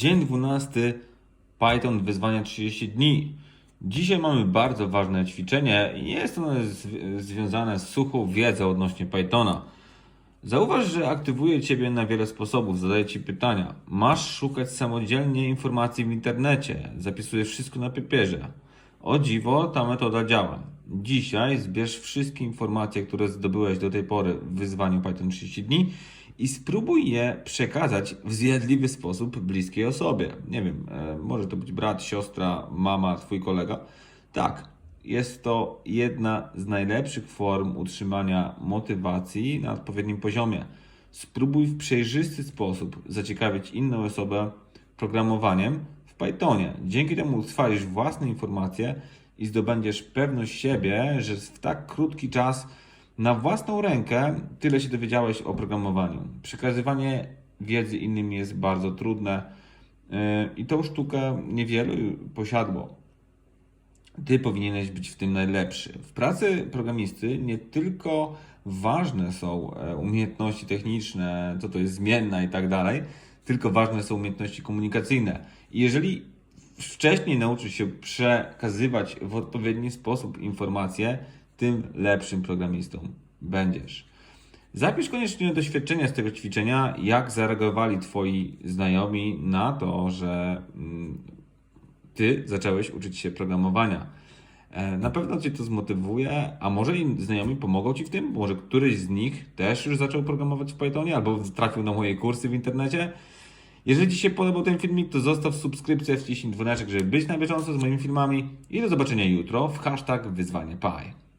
Dzień 12. Python wyzwania 30 dni. Dzisiaj mamy bardzo ważne ćwiczenie i jest ono związane z suchą wiedzą odnośnie Pythona. Zauważ, że aktywuje Ciebie na wiele sposobów, zadaje Ci pytania. Masz szukać samodzielnie informacji w internecie, zapisujesz wszystko na papierze. O dziwo, ta metoda działa. Dzisiaj zbierz wszystkie informacje, które zdobyłeś do tej pory w wyzwaniu Python 30 dni i spróbuj je przekazać w zjadliwy sposób bliskiej osobie. Nie wiem, e, może to być brat, siostra, mama, twój kolega. Tak, jest to jedna z najlepszych form utrzymania motywacji na odpowiednim poziomie. Spróbuj w przejrzysty sposób zaciekawić inną osobę programowaniem w Pythonie. Dzięki temu utrwalisz własne informacje i zdobędziesz pewność siebie, że w tak krótki czas na własną rękę tyle się dowiedziałeś o programowaniu. Przekazywanie wiedzy innym jest bardzo trudne yy, i tą sztukę niewielu posiadło. Ty powinieneś być w tym najlepszy. W pracy programisty nie tylko ważne są e, umiejętności techniczne, co to jest zmienna i tak dalej, tylko ważne są umiejętności komunikacyjne. I jeżeli wcześniej nauczysz się przekazywać w odpowiedni sposób informacje, tym lepszym programistą będziesz. Zapisz koniecznie doświadczenia z tego ćwiczenia, jak zareagowali Twoi znajomi na to, że mm, ty zacząłeś uczyć się programowania. E, Na pewno Cię to zmotywuje, a może i znajomi pomogą Ci w tym? Może któryś z nich też już zaczął programować w Pythonie albo trafił na moje kursy w internecie? Jeżeli Ci się podobał ten filmik, to zostaw subskrypcję, wciśnij dzwoneczek, żeby być na bieżąco z moimi filmami i do zobaczenia jutro w hashtag wyzwanie Pie.